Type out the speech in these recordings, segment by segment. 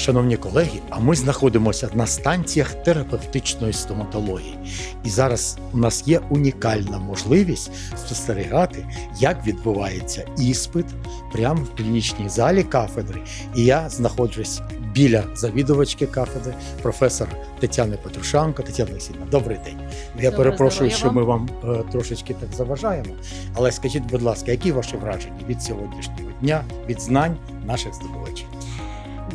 Шановні колеги, а ми знаходимося на станціях терапевтичної стоматології. І зараз у нас є унікальна можливість спостерігати, як відбувається іспит прямо в клінічній залі кафедри. І я знаходжусь біля завідувачки кафедри, професора Тетяни Петрушанко. Тетяна Олексійовна, добрий день. Я Доброго перепрошую, що ми вам е, трошечки так заважаємо. Але скажіть, будь ласка, які ваші враження від сьогоднішнього дня, від знань наших здобувачів?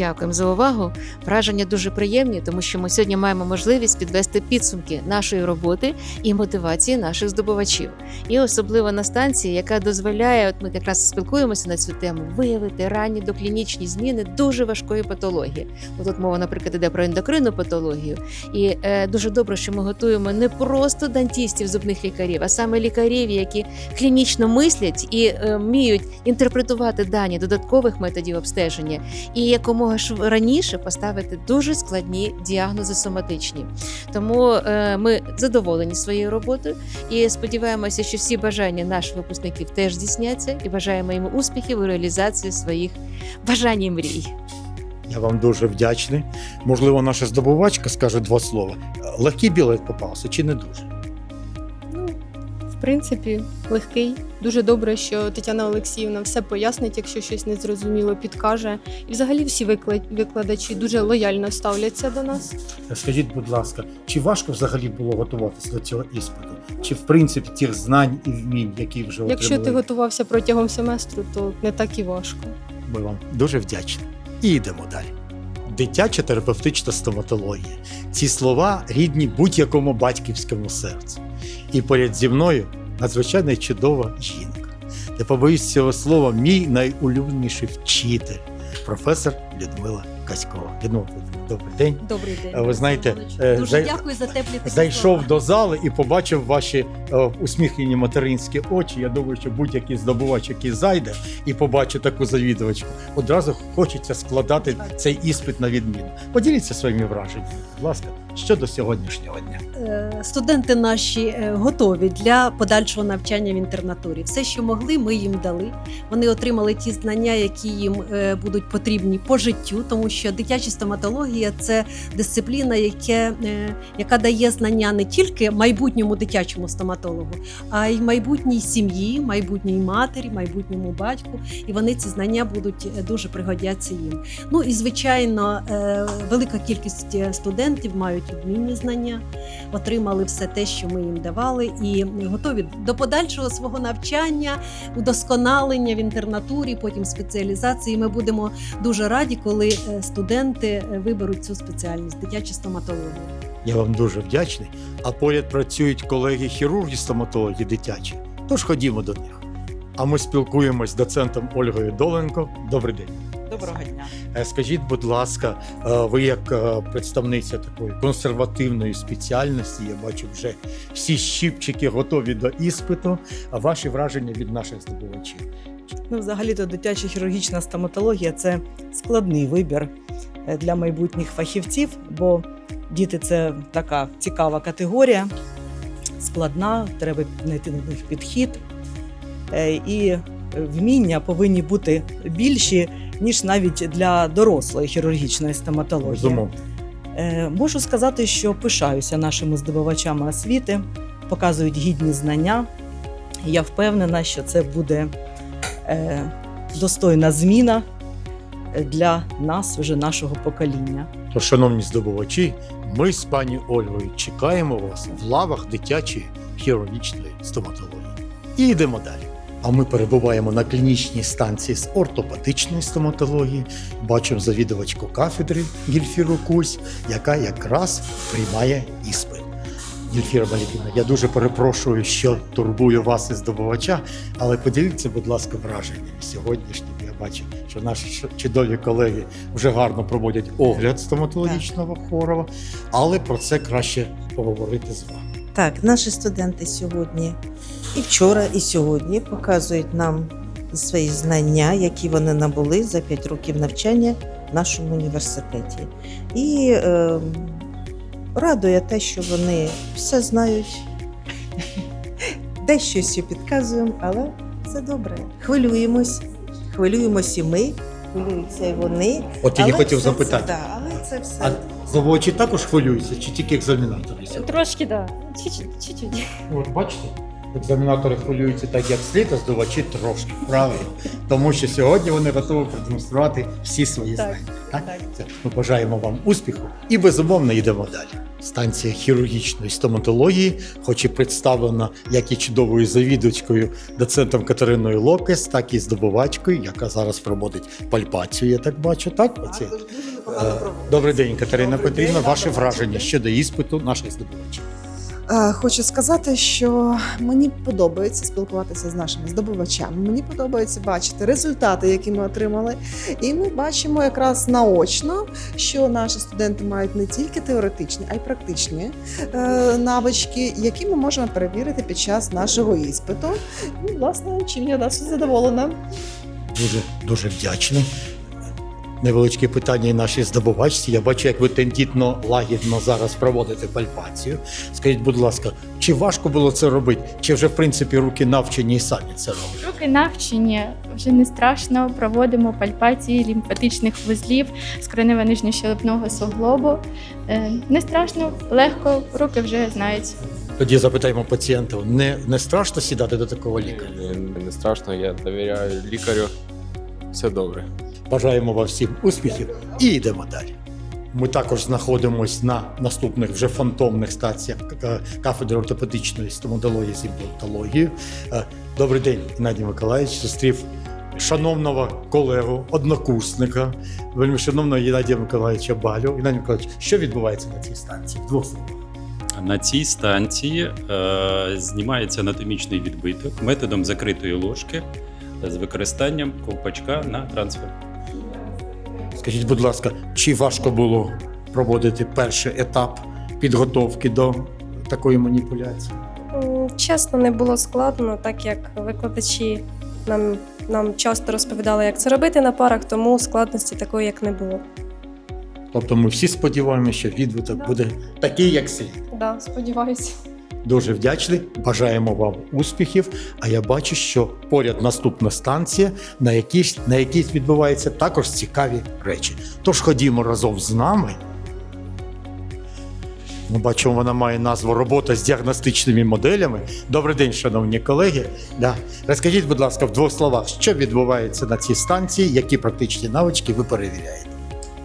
Дякуємо за увагу. Враження дуже приємні, тому що ми сьогодні маємо можливість підвести підсумки нашої роботи і мотивації наших здобувачів. І особливо на станції, яка дозволяє, от ми якраз спілкуємося на цю тему, виявити ранні доклінічні зміни дуже важкої патології. От тут мова, наприклад, іде про ендокринну патологію. І е, дуже добре, що ми готуємо не просто дантістів, зубних лікарів, а саме лікарів, які клінічно мислять і е, вміють інтерпретувати дані додаткових методів обстеження і якомога шв- раніше поставити дуже складні діагнози соматичні. Тому е, ми задоволені своєю роботою і сподіваємося, що всі бажання наших випускників теж здійсняться, і бажаємо їм успіхів у реалізації своїх бажань і мрій. Я вам дуже вдячний. Можливо, наша здобувачка скаже два слова. Легкий білет попався чи не дуже? В принципі, легкий. Дуже добре, що Тетяна Олексіївна все пояснить, якщо щось не зрозуміло, підкаже. І взагалі всі викла- викладачі дуже лояльно ставляться до нас. Скажіть, будь ласка, чи важко взагалі було готуватися до цього іспиту? Чи в принципі тих знань і вмінь, які вже Якщо ти готувався протягом семестру, то не так і важко. ми вам дуже вдячні. І йдемо далі. Дитяча терапевтична стоматологія. Ці слова рідні будь-якому батьківському серцю. І поряд зі мною надзвичайно чудова жінка. Не побоюсь цього слова, мій найулюбленіший вчитель, професор Людмила Каськова. Петрівна, добрий день. Добрий день. Ви знаєте, е, дуже зай- дякую за теплі такі Зайшов слова. до зали і побачив ваші е, усміхнені материнські очі. Я думаю, що будь-який здобувач, який зайде і побачить таку завідувачку, одразу хочеться складати цей іспит на відміну. Поділіться своїми враженнями, будь ласка, щодо сьогоднішнього дня. Е, Студенти наші е, готові для подальшого навчання в інтернатурі. Все, що могли, ми їм дали. Вони отримали ті знання, які їм е, будуть потрібні по життю, тому що дитяча стоматологія це дисципліна, яке, е, яка дає знання не тільки майбутньому дитячому стоматологу, а й майбутній сім'ї, майбутній матері, майбутньому батьку. І вони ці знання будуть е, дуже пригодяться їм. Ну і звичайно, е, велика кількість студентів мають відмінні знання, отримали все те, що ми їм давали, і готові до подальшого свого навчання, удосконалення в інтернатурі, потім спеціалізації. Ми будемо дуже раді, коли студенти е, виберуть цю спеціальність дитяча стоматологія. Я вам дуже вдячний. А поряд працюють колеги хірурги стоматологи дитячі. Тож ходімо до них. А ми спілкуємось з доцентом Ольгою Доленко. Добрий день. Доброго дня. Е, Скажіть, будь ласка, е, ви як представниця такої консервативної спеціальності, я бачу вже всі щіпчики готові до іспиту. А ваші враження від наших здобувачів? Ну, взагалі-то дитяча хірургічна стоматологія це складний вибір е, для майбутніх фахівців, бо діти це така цікава категорія, складна, треба знайти до них підхід. Е, І вміння повинні бути більші, ніж навіть для дорослої хірургічної стоматології. Безумовно. Е, Можу сказати, що пишаюся нашими здобувачами освіти, показують гідні знання. Я впевнена, що це буде достойна зміна е, для нас, вже нашого покоління. То, шановні здобувачі, ми з пані Ольгою чекаємо вас в лавах дитячої хірургічної стоматології. І йдемо далі. А ми перебуваємо на клінічній станції з ортопедичної стоматології. Бачимо завідувачку кафедри Гільфіру Кусь, яка якраз приймає іспит. Гільфіра Маліківна, я дуже перепрошую, що турбую вас і здобувача, але поділіться, будь ласка, враженнями сьогоднішніми. Я бачу, що наші чудові колеги вже гарно проводять огляд стоматологічного хворого, але про це краще поговорити з вами. Так, наші студенти сьогодні і вчора, і сьогодні показують нам свої знання, які вони набули за 5 років навчання в нашому університеті. І е, радує те, що вони все знають, дещо ще підказуємо, але це добре. Хвилюємось, хвилюємось і ми, хвилюються і вони. От я Але хотів запитати. це- да, але це все. А заводчі також хвилюються, чи тільки екзаменатори? Трошки, так. Да. Чуть-чуть. От бачите, екзаменатори хвилюються так, як слід, а здобувачі трошки. Правильно. Тому що сьогодні вони готові продемонструвати всі свої Так, знання. Так? так. Це Ми бажаємо вам успіху і безумовно йдемо далі. Станція хірургічної стоматології, хоч і представлена як і чудовою завідувачкою, доцентом Катериною Локес, так і здобувачкою, яка зараз проводить пальпацію, я так бачу. Так? Е, Добрий день, Катерина Петрівна. Ваше враження щодо іспиту наших здобувачів. Е, Хочу сказати, що мені подобається спілкуватися з нашими здобувачами. Мені подобається бачити результати, які ми отримали. І ми бачимо якраз наочно, що наші студенти мають не тільки теоретичні, а й практичні е, навички, які ми можемо перевірити під час нашого іспиту. І, власне, чим я досить задоволена. Дуже дуже вдячний. Невеличке питання і нашій здобувачці. Я бачу, як ви тендітно, лагідно зараз проводите пальпацію. Скажіть, будь ласка, чи важко було це робити? Чи вже в принципі руки навчені і самі це роблять? Руки навчені, вже не страшно. Проводимо пальпації лімфатичних вузлів з коренева нижньощелепного суглобу. Е, Не страшно, легко, руки вже знають. Тоді запитаємо пацієнта: не, не страшно сідати до такого лікаря? Не, не страшно, я довіряю лікарю. Все добре. Бажаємо вам всім успіхів і йдемо далі. Ми також знаходимося на наступних вже фантомних стаціях кафедри ортопедичної стоматології з імплантології. Е, Добрий день, Геннадій Миколаївич. Зустрів шановного колегу, однокурсника, вельми шановного Геннадія Миколаївича Балю. Геннадій Миколаївич, що відбувається на цій станції? Двох словах. На цій станції е, знімається анатомічний відбиток методом закритої ложки з використанням ковпачка на трансфер. Скажіть, будь ласка, чи важко було проводити перший етап підготовки до такої маніпуляції? Чесно, не було складно, так як викладачі нам, нам часто розповідали, як це робити на парах, тому складності такої як не було. Тобто ми всі сподіваємося, що відбиток Да. буде такий, як слід. Да, сподіваюся. Дуже вдячний. Бажаємо вам успіхів. А я бачу, що поряд наступна станція, на якій, на якій відбуваються також цікаві речі. Тож ходімо разом з нами. Ми бачимо, вона має назву Робота з діагностичними моделями. Добрий день, шановні колеги. Да. Розкажіть, будь ласка, в двох словах, що відбувається на цій станції, які практичні навички ви перевіряєте?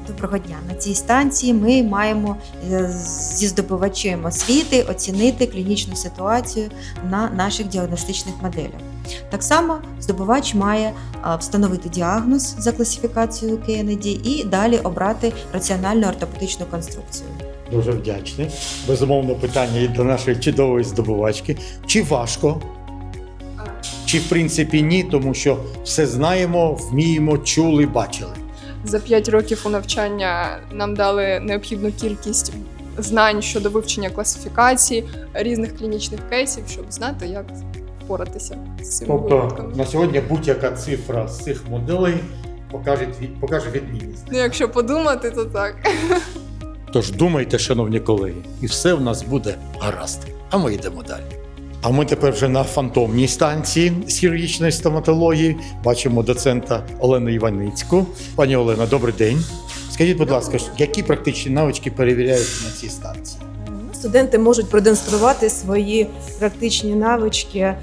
Доброго дня. На цій станції ми маємо е, зі здобувачем освіти оцінити клінічну ситуацію на наших діагностичних моделях. Так само здобувач має встановити діагноз за класифікацією Кеннеді і далі обрати раціональну ортопедичну конструкцію. Дуже вдячний. Безумовно, питання і до нашої чудової здобувачки. Чи важко? Чи в принципі ні, тому що все знаємо, вміємо, чули, бачили. За 5 років у навчання нам дали необхідну кількість знань щодо вивчення класифікації різних клінічних кейсів, щоб знати, як впоратися з цими Тобто на сьогодні будь-яка цифра з цих моделей покаже, від- покаже відмінність. Ну, якщо подумати, то так. Тож думайте, шановні колеги, і все в нас буде гаразд. А ми йдемо далі. А ми тепер вже на фантомній станції з хірургічної стоматології бачимо доцента Олену Іваницьку. Пані Олена, добрий день. Скажіть, будь ласка, які практичні навички перевіряються на цій станції? Студенти можуть продемонструвати свої практичні навички е,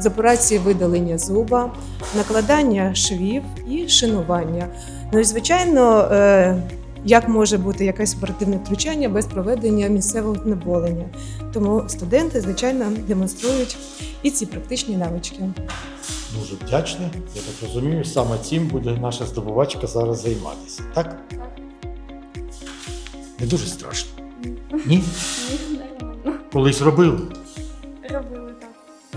з операції видалення зуба, накладання швів і шинування. Ну і звичайно, е, як може бути якесь оперативне втручання без проведення місцевого знеболення. Тому студенти, звичайно, демонструють і ці практичні навички. Дуже вдячний. Я так розумію, саме цим буде наша здобувачка зараз займатися. Так? Так. Не дуже страшно. Ні? Колись робили. Робили так.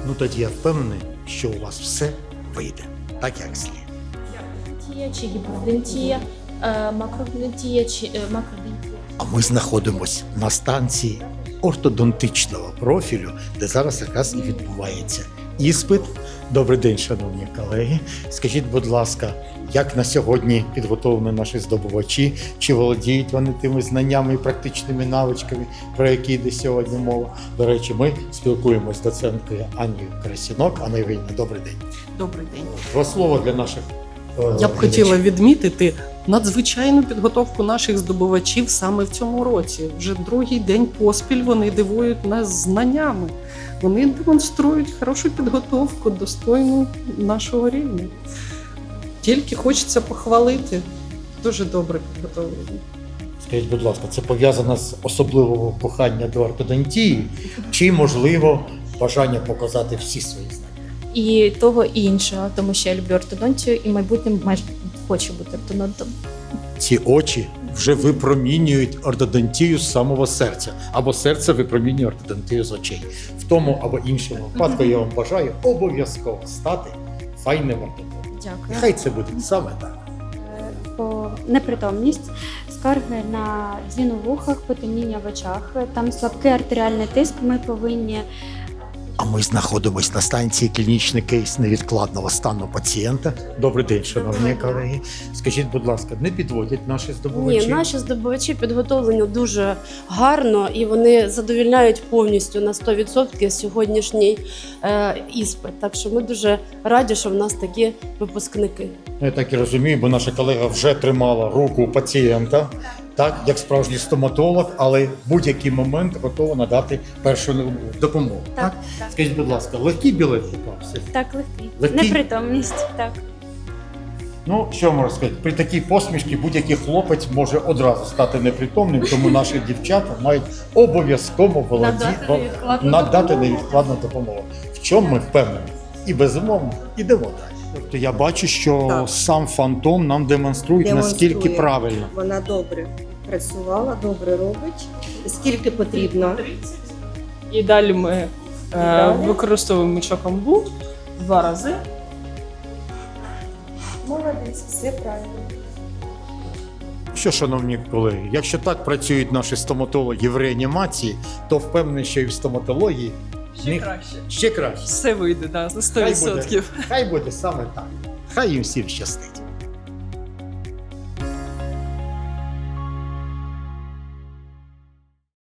Ну тоді я впевнений, що у вас все вийде так, як слід. Дентія чи гіпердентія, макродентія чи макродентія. А ми знаходимося на станції ортодонтичного профілю, де зараз якраз і відбувається іспит. Добрий день, шановні колеги. Скажіть, будь ласка, як на сьогодні підготовлені наші здобувачі? Чи володіють вони тими знаннями і практичними навичками, про які йде сьогодні мова? До речі, ми спілкуємося з доценткою Анією Красінок. Анна Євгенівна, добрий день. Добрий день. Два слова для наших е, Я б хотіла відмітити надзвичайну підготовку наших здобувачів саме в цьому році. Вже другий день поспіль вони дивують нас знаннями. Вони демонструють хорошу підготовку, достойну нашого рівня. Тільки хочеться похвалити. Дуже добре підготовлені. Скажіть, будь ласка, це пов'язано з особливого кохання до ортодонтії, чи можливо бажання показати всі свої знання? і того і іншого, тому що я люблю ортодонтію і в майбутньому майже хочу бути ортодонтом. Ці очі вже випромінюють ортодонтію з самого серця, або серце випромінює ортодонтію з очей. В тому або іншому випадку я вам бажаю обов'язково стати файним ортодонтом. Дякую. Нехай це буде саме так. По непритомність, скарги на дзвін у вухах, потемніння в очах, там слабкий артеріальний тиск. Ми повинні А ми знаходимося на станції клінічний кейс невідкладного стану пацієнта. Добрий день, шановні колеги. Скажіть, будь ласка, не підводять наші здобувачі? Ні, наші здобувачі підготовлені дуже гарно і вони задовільняють повністю на 100% сьогоднішній е, іспит. Так що ми дуже раді, що в нас такі випускники. Я так і розумію, бо наша колега вже тримала руку пацієнта, так як справжній стоматолог, але в будь-який момент готова надати першу допомогу. Так, скажіть, будь ласка, легкий білет попався? так легкий. Легкий? Непритомність, так. Ну що можна сказати, при такій посмішці будь-який хлопець може одразу стати непритомним, тому наші дівчата мають обов'язково володі... Надати невідкладну допомогу. невідкладну допомогу. В чому ми впевнені? І безумовно ідемо далі. Тобто я бачу, що Так. сам фантом нам демонструє, Демонструє. наскільки правильно. Вона добре працювала, добре робить. Скільки потрібно? І далі ми е, далі? використовуємо чокамбу два рази. Молодець, все правильно. Що, шановні колеги, якщо так працюють наші стоматологи в реанімації, то впевнений, що і в стоматології Ще краще. ще краще. Все вийде, да, на Хай буде, хай буде саме так. Хай їм всім щастить.